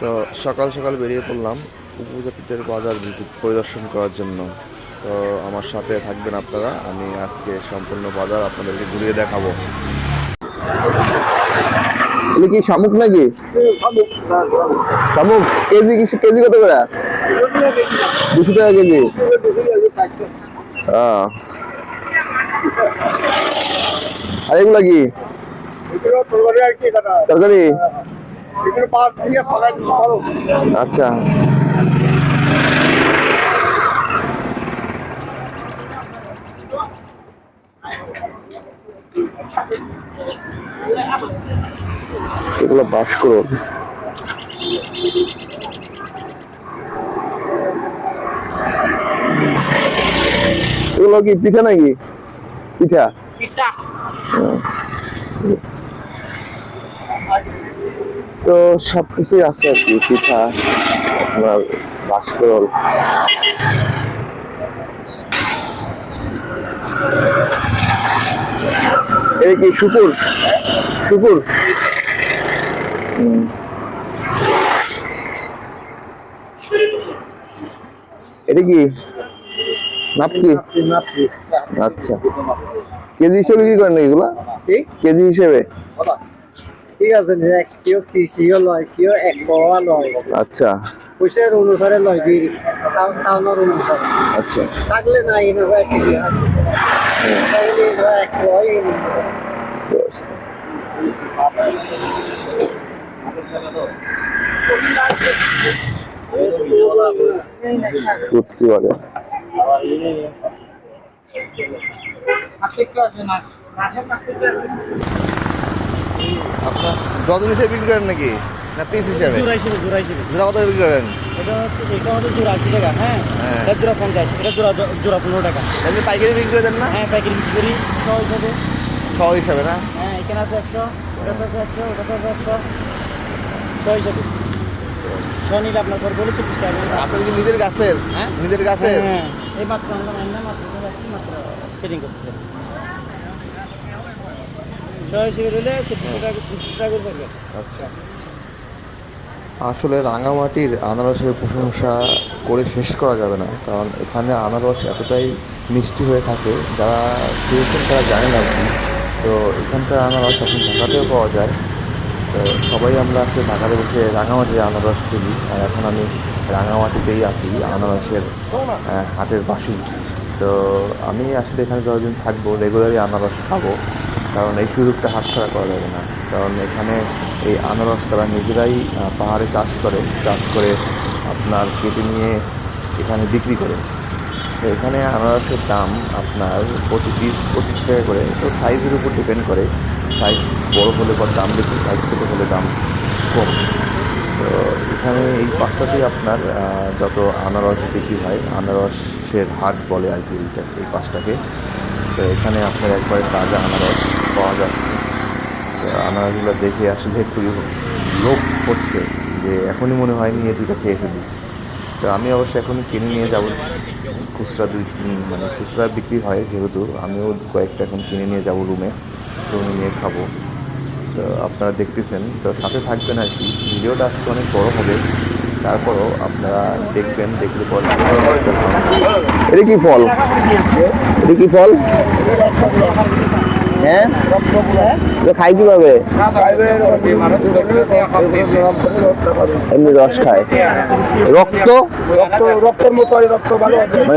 তো সকাল সকাল বেরিয়ে পড়লাম উপজাতিদের বাজার ভিজিট পরিদর্শন করার জন্য। তো আমার সাথে থাকবেন আপনারা আমি আজকে সম্পূর্ণ বাজার আপনাদেরকে ঘুরিয়ে দেখাবো। এটা কি শামুক নাকি? শামুক। কেজি কি কেজি কত করে? দুশো টাকা কেজি। হ্যাঁ আর এগুলা কি? তরকারি? আচ্ছা। এগুলো বাস করো। এগুলো কি পিঠা নাকি? পিঠা। হুম। তো সব কিছুই আছে আর কি পিঠা আপনার বাসকরল। এটা কি শুকুর শুকুর এটা কি? নাপকি? আচ্ছা। কেজি হিসেবে কি করেন এগুলা? কেজি হিসেবে? ঠিক আছে এক কিয় কৃষিও লয় কিয় এক পোয়া লয়। আচ্ছা। পয়সার অনুসারে লয় কি টাউনের অনুসারে আচ্ছা। থাকলে না এনে হয় কি থাকলে এনে হয় এক পোয়াই সত্যি বলে আপনার ডজন হিসেবে বিক্রি করেন নাকি? না পিস হিসেবে? জোড়া হিসেবে জোড়া হিসেবে। জোড়া কত বিক্রি করেন? এটা হচ্ছে এটা হচ্ছে জোড়া আশি টাকা হ্যাঁ? হ্যাঁ। এটা জোড়া পঞ্চাশ এটা জোড়া জোড়া পনেরো টাকা। এমনি পাইকারি বিক্রি করে দেন না? হ্যাঁ প্যাকেট বিক্রি করি ছ হিসাবে। ছ হিসাবে না? হ্যাঁ এখানে আছে একশো আছে একশো আছে একশো। ছ হিসাবে। ছ নিলে আপনার চব্বিশ টাকা করে। কি নিজের গাছের? হ্যাঁ? নিজের গাছের? হ্যাঁ এই মাত্র আমরা মাত্র মাত্র সেটিং ছয় টাকা টাকা করে আচ্ছা। আসলে রাঙামাটির আনারসের প্রশংসা করে শেষ করা যাবে না কারণ এখানে আনারস এতটাই মিষ্টি হয়ে থাকে যারা খেয়েছেন তারা জানেন আর কি। তো এখানকার আনারস এখন ঢাকাতেও পাওয়া যায়। তো সবাই আমরা আজকে ঢাকাতে বসে রাঙামাটির আনারস খুঁজি আর এখন আমি রাঙামাটিতেই আছি আনারসের আহ, হাটের পাশেই তো আমি আসলে এখানে যতদিন থাকব রেগুলারই আনারস খাব। কারণ এই সুযোগটা হাতছাড়া করা যাবে না। কারণ এখানে এই আনারস তারা নিজেরাই পাহাড়ে চাষ করে চাষ করে আপনার কেটে নিয়ে এখানে বিক্রি করে। তো এখানে আনারসের দাম আপনার প্রতি পিস পঁচিশ টাকা করে। তো সাইজের উপর ডিপেন্ড করে। সাইজ বড় হলে পর দাম বেশি সাইজ ছোটো হলে দাম কম। তো এখানে এই পাঁচটাতেই আপনার যত আনারস বিক্রি হয়, আনারসের হাট বলে আর কি এই পাঁচটাকে। তো এখানে আপনার একবারে তাজা আনারস। তো আনারসগুলো দেখে আসলে খুবই লোভ হচ্ছে যে এখনই মনে হয়নি এই দুটো খেয়ে ফেলি। তো আমি অবশ্য এখন কিনে নিয়ে যাব। খুচরা দুই মানে খুচরা বিক্রি হয় যেহেতু। আমিও কয়েকটা এখন কিনে নিয়ে যাব রুমে রুমে নিয়ে খাব। তো আপনারা দেখতেছেন। তো সাথে থাকবেন আর কি। ভিডিওটা আজকে অনেক বড় হবে। তারপরও আপনারা দেখবেন, দেখলে পরে কি ফল? কি ফল? হ্যাঁ? খাই কীভাবে? এমনি রস খায়। রক্ত? রক্ত রক্তের মতো রক্ত মানে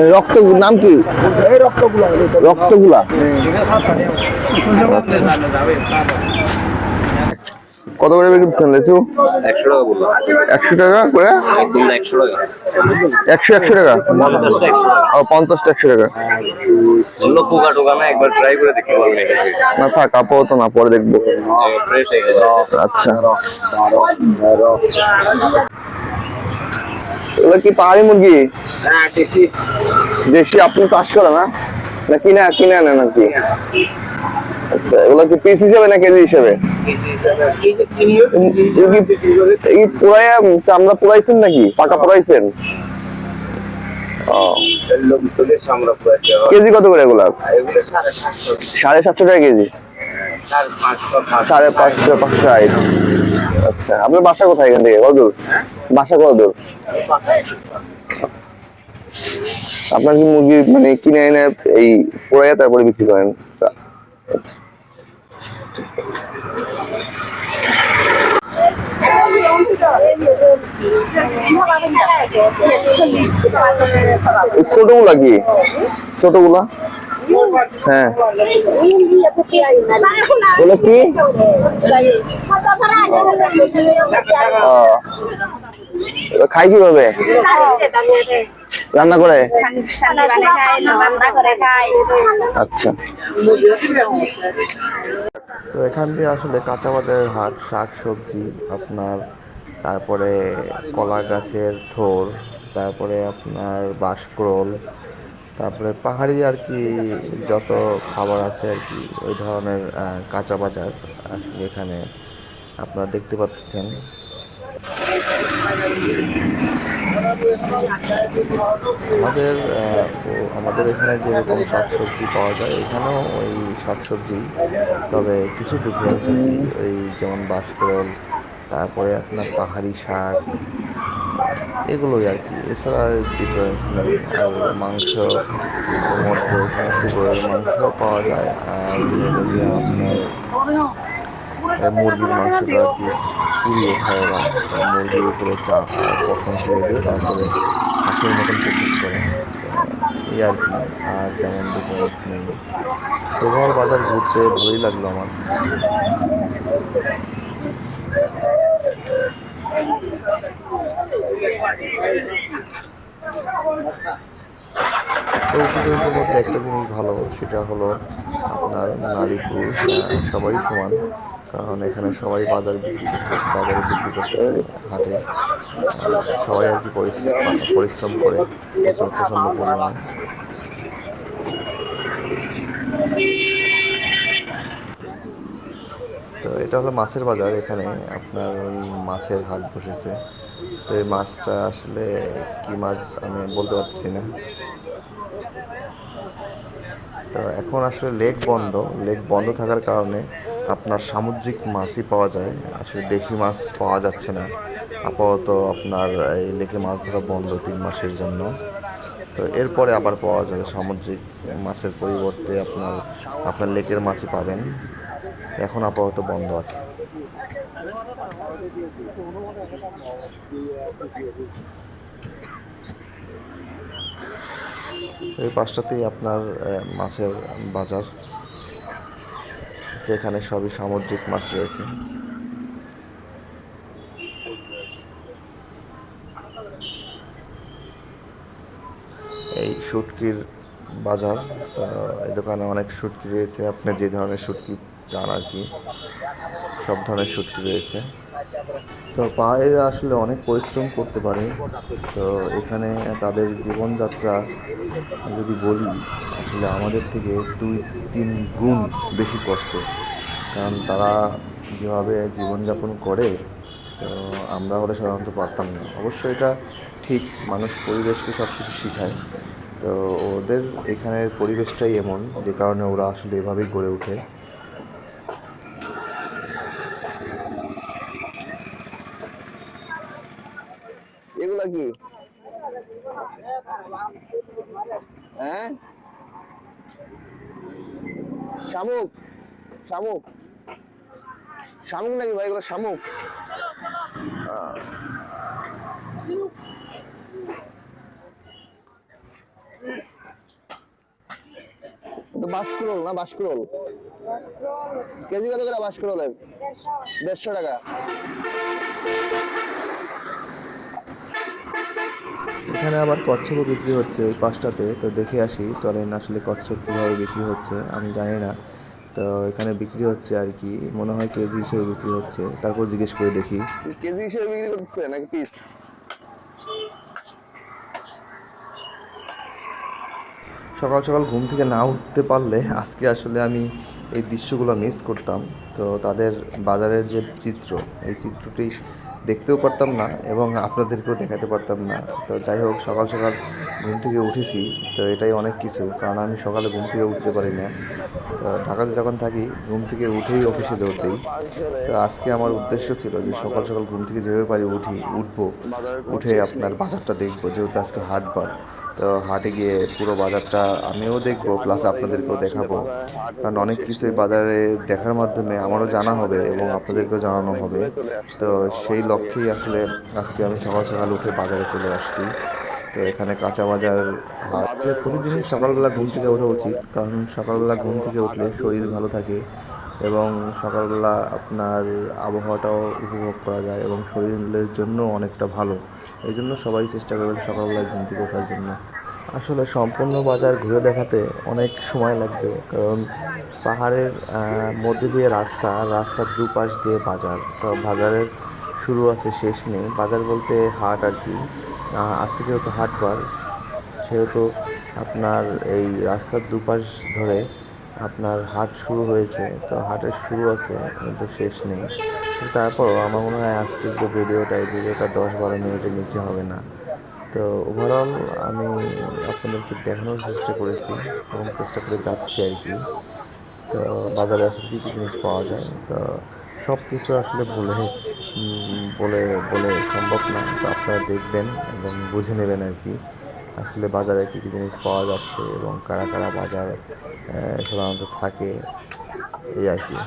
রক্ত নাম কি রক্তগুলা কত করে দিচ্ছেন লেচু? একশো টাকা বললাম একশো টাকা করে? একদম না একশো টাকা। একশো একশো টাকা? ও পঞ্চাশটা একশো টাকা। এগুলো পোকা টোকা না একবার ট্রাই করে দেখতে না থাক আপাতত না পরে দেখব। হয়ে আচ্ছা। এগুলো কি পাহাড়ি মুরগি? দেশি। আপনি চাষ করে না? না কিনে কিনে আনে নাকি আচ্ছা এগুলো কি পিস হিসেবে না কেজি হিসেবে? এই চামড়া পুরাইছেন নাকি? পাকা পুরাইছেন? কেজি কত করে এগুলা? সাড়ে সাতশো। টাকা কেজি? সাড়ে পাঁচশো পাঁচশো। আচ্ছা আপনার বাসা কোথায় এখান থেকে? কত বাসা কত দূর আপনার কি মুরগি মানে কিনে এনে এই পোড়াইয়া তারপরে বিক্রি করেন? ছোটগুলা কি ছোটগুলা হ্যাঁ বলে কি ও, এবার খাই কীভাবে? রান্না করে? আচ্ছা। তো এখান দিয়ে আসলে কাঁচা বাজারের হাট, শাক সবজি আপনার, তারপরে কলা গাছের থোর, তারপরে আপনার বাঁশক্রোল তারপরে পাহাড়ি আর কি যত খাবার আছে আর কি, ওই ধরনের কাঁচা বাজার আসলে এখানে আপনারা দেখতে পাচ্ছেন। আমাদের আমাদের এখানে যেরকম শাকসবজি পাওয়া যায়, এখানেও ওই শাকসবজি, তবে কিছু ডিফারেন্স কি। ওই যেমন বাঁশকরল তারপরে আপনার পাহাড়ি শাক, এগুলোই আর কি। এছাড়া আর ডিফারেন্স নেই। আর মাংস, মধ্যে এখানে শুকরের মাংস পাওয়া যায়। আর আপনার মুরগির মাংসটা আর কি পুড়িয়ে খায় ওরা মুরগির উপরে চা পশম ছেড়ে দিয়ে, তারপরে হাঁসের মতন প্রসেস করে। এই আর কি, আর তেমন ডিফারেন্স নেই। তো ওভার বাজার ঘুরতে ভালোই লাগল আমার। তো মধ্যে একটা জিনিস ভালো, সেটা হলো আপনার নারী পুরুষ সবাই সমান। কারণ এখানে সবাই বাজার বিক্রি করতেছে, বাজারে বিক্রি করতেছে, হাটে। সবাই আর কি পরিশ্রম পরিশ্রম করে প্রচুর প্রচণ্ড তো এটা হলো মাছের বাজার, এখানে আপনার মাছের হাট বসেছে। তো এই মাছটা আসলে কি মাছ আমি বলতে পারছি না। তো এখন আসলে লেক বন্ধ লেক বন্ধ থাকার কারণে আপনার সামুদ্রিক মাছই পাওয়া যায়। আসলে দেশি মাছ পাওয়া যাচ্ছে না। আপাতত আপনার এই লেকে মাছ ধরা বন্ধ তিন মাসের জন্য। তো এরপরে আবার পাওয়া যাবে সামুদ্রিক মাছের পরিবর্তে আপনার আপনার লেকের মাছই পাবেন। এখন আপাতত বন্ধ আছে। এই পাশটাতেই আপনার মাছের বাজার। তো এখানে সবই সামুদ্রিক মাছ রয়েছে। এই শুটকির বাজার, তো এই দোকানে অনেক শুটকি রয়েছে। আপনি যে ধরনের শুটকি চান আর কি, সব ধরনের শুটকি রয়েছে। তো পাহাড়িরা আসলে অনেক পরিশ্রম করতে পারে। তো এখানে তাদের জীবনযাত্রা যদি বলি আসলে আমাদের থেকে দুই, তিন গুণ বেশি কষ্ট। কারণ তারা যেভাবে জীবনযাপন করে, তো আমরা হলে সাধারণত পারতাম না। অবশ্য এটা ঠিক, মানুষ পরিবেশকে সব কিছু শেখায়। তো ওদের এখানের পরিবেশটাই এমন, যে কারণে ওরা আসলে এভাবেই গড়ে ওঠে এগুলা কি হ্যাঁ শামুক শামুক। শামুক নাকি ভাই? এগুলো শামুক। আহ। না বাঁশকুড়োল? কেজি কত করে বাঁশকুড়োলের? দেড়শো টাকা। এখানে আবার কচ্ছপও বিক্রি হচ্ছে এই পাশটাতে। তো দেখে আসি, চলেন আসলে কচ্ছপ কীভাবে বিক্রি হচ্ছে, আমি জানি না। তো এখানে বিক্রি হচ্ছে আর কি। মনে হয় কেজি হিসেবে বিক্রি হচ্ছে। তারপর জিজ্ঞেস করে দেখি। কেজি হিসেবে বিক্রি হচ্ছে নাকি পিস সকাল সকাল ঘুম থেকে না উঠতে পারলে আজকে আসলে আমি এই দৃশ্যগুলো মিস করতাম। তো তাদের বাজারের যে চিত্র এই চিত্রটি দেখতেও পারতাম না এবং আপনাদেরকেও দেখাতে পারতাম না। তো যাই হোক, সকাল সকাল ঘুম থেকে উঠেছি। তো এটাই অনেক কিছু, কারণ আমি সকালে ঘুম থেকে উঠতে পারি না। তো ঢাকাতে যখন থাকি, ঘুম থেকে উঠেই অফিসে দৌড়তেই। তো আজকে আমার উদ্দেশ্য ছিল যে সকাল সকাল ঘুম থেকে যেভাবে পারি উঠি, উঠবো। উঠে আপনার বাজারটা দেখব, যেহেতু আজকে হাটবার তো হাটে গিয়ে পুরো বাজারটা আমিও দেখব প্লাস আপনাদেরকেও দেখাবো। কারণ অনেক কিছুই বাজারে দেখার মাধ্যমে আমারও জানা হবে এবং আপনাদেরকেও জানানো হবে। তো সেই লক্ষ্যেই আসলে আজকে আমি সকাল সকাল উঠে বাজারে চলে আসছি। তো এখানে কাঁচা বাজার হাট। প্রতিদিনই সকালবেলা ঘুম থেকে ওঠা উচিত, কারণ সকালবেলা ঘুম থেকে উঠলে শরীর ভালো থাকে এবং সকালবেলা আপনার আবহাওয়াটাও উপভোগ করা যায় এবং শরীরের জন্য অনেকটা ভালো। এই জন্য সবাই চেষ্টা করবেন সকালবেলায় ঘুম থেকে ওঠার জন্য। আসলে সম্পূর্ণ বাজার ঘুরে দেখাতে অনেক সময় লাগবে, কারণ পাহাড়ের মধ্যে দিয়ে রাস্তা রাস্তার দুপাশ দিয়ে বাজার। তো বাজারের শুরু আছে, শেষ নেই। বাজার বলতে হাট আর কি। আজকে যেহেতু হাটবার সেহেতু আপনার এই রাস্তার দুপাশ ধরে আপনার হাট শুরু হয়েছে। তো হাটের শুরু আছে, কিন্তু শেষ নেই। কিন্তু তারপরও আমার মনে হয় আজকের যে ভিডিওটা, এই ভিডিওটা দশ বারো মিনিটের নিচে হবে না। তো ওভারঅল আমি আপনাদেরকে দেখানোর চেষ্টা করেছি এবং চেষ্টা করে যাচ্ছি আর কি। তো বাজারে আসলে কী কী জিনিস পাওয়া যায়? তো সব কিছু আসলে বলে বলে বলে সম্ভব না। তো আপনারা দেখবেন এবং বুঝে নেবেন আর কি, আসলে বাজারে কী কী জিনিস পাওয়া যাচ্ছে এবং কারা কারা বাজার সাধারণত থাকে, এই আর কি।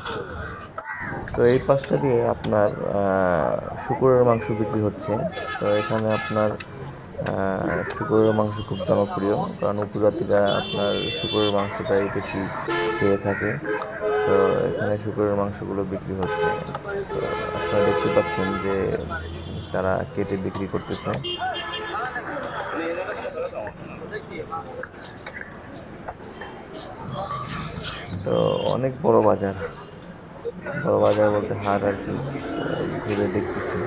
তো এই পাশটা দিয়ে আপনার শুকুরের মাংস বিক্রি হচ্ছে। তো এখানে আপনার শুকুরের মাংস খুব জনপ্রিয়, কারণ উপজাতিরা আপনার শুকুরের মাংসটাই বেশি খেয়ে থাকে। তো এখানে শুকুরের মাংসগুলো বিক্রি হচ্ছে। তো আপনারা দেখতে পাচ্ছেন যে তারা কেটে বিক্রি করতেছে। তো অনেক বড় বাজার। বড় বাজার বলতে হাট আর কি ঘুরে দেখতেছি।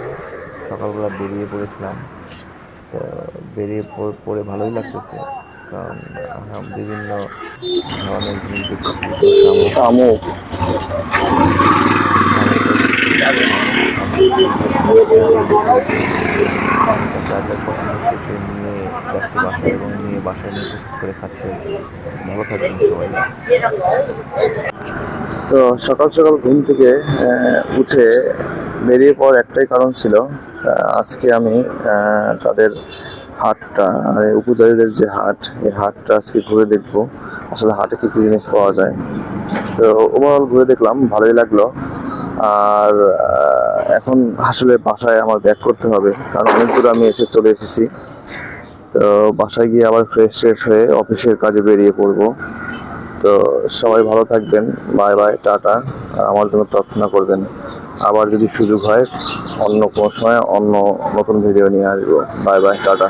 সকালবেলা বেরিয়ে পড়েছিলাম, তো বেরিয়ে পড়- ভালোই লাগতেছে, কারণ বিভিন্ন ধরনের জিনিস দেখতেছি যার যার পছন্দ সে নিয়ে যাচ্ছে বাসায় এবং নিয়ে বাসায় নিয়ে প্রসেস করে খাচ্ছে ভালো থাকবেন সবাই। তো সকাল সকাল ঘুম থেকে উঠে বেরিয়ে পড়ার একটাই কারণ ছিল আজকে আমি তাদের হাটটা মানে উপজাতিদের যে হাট, এই হাটটা আজকে ঘুরে দেখব। আসলে হাটে কী কী জিনিস পাওয়া যায়। তো ওভারঅল ঘুরে দেখলাম, ভালোই লাগল। আর এখন আসলে বাসায় আমার ব্যাক করতে হবে, কারণ অনেক দূর আমি এসে চলে এসেছি। তো বাসায় গিয়ে আবার ফ্রেশ ট্রেশ হয়ে অফিসের কাজে বেরিয়ে পড়ব। তো সবাই ভালো থাকবেন। By bye, tata. আর আমার জন্য প্রার্থনা করবেন, আবার যদি সুযোগ হয় অন্য কোনো সময় অন্য নতুন ভিডিও নিয়ে আসব। Bye bye, tata.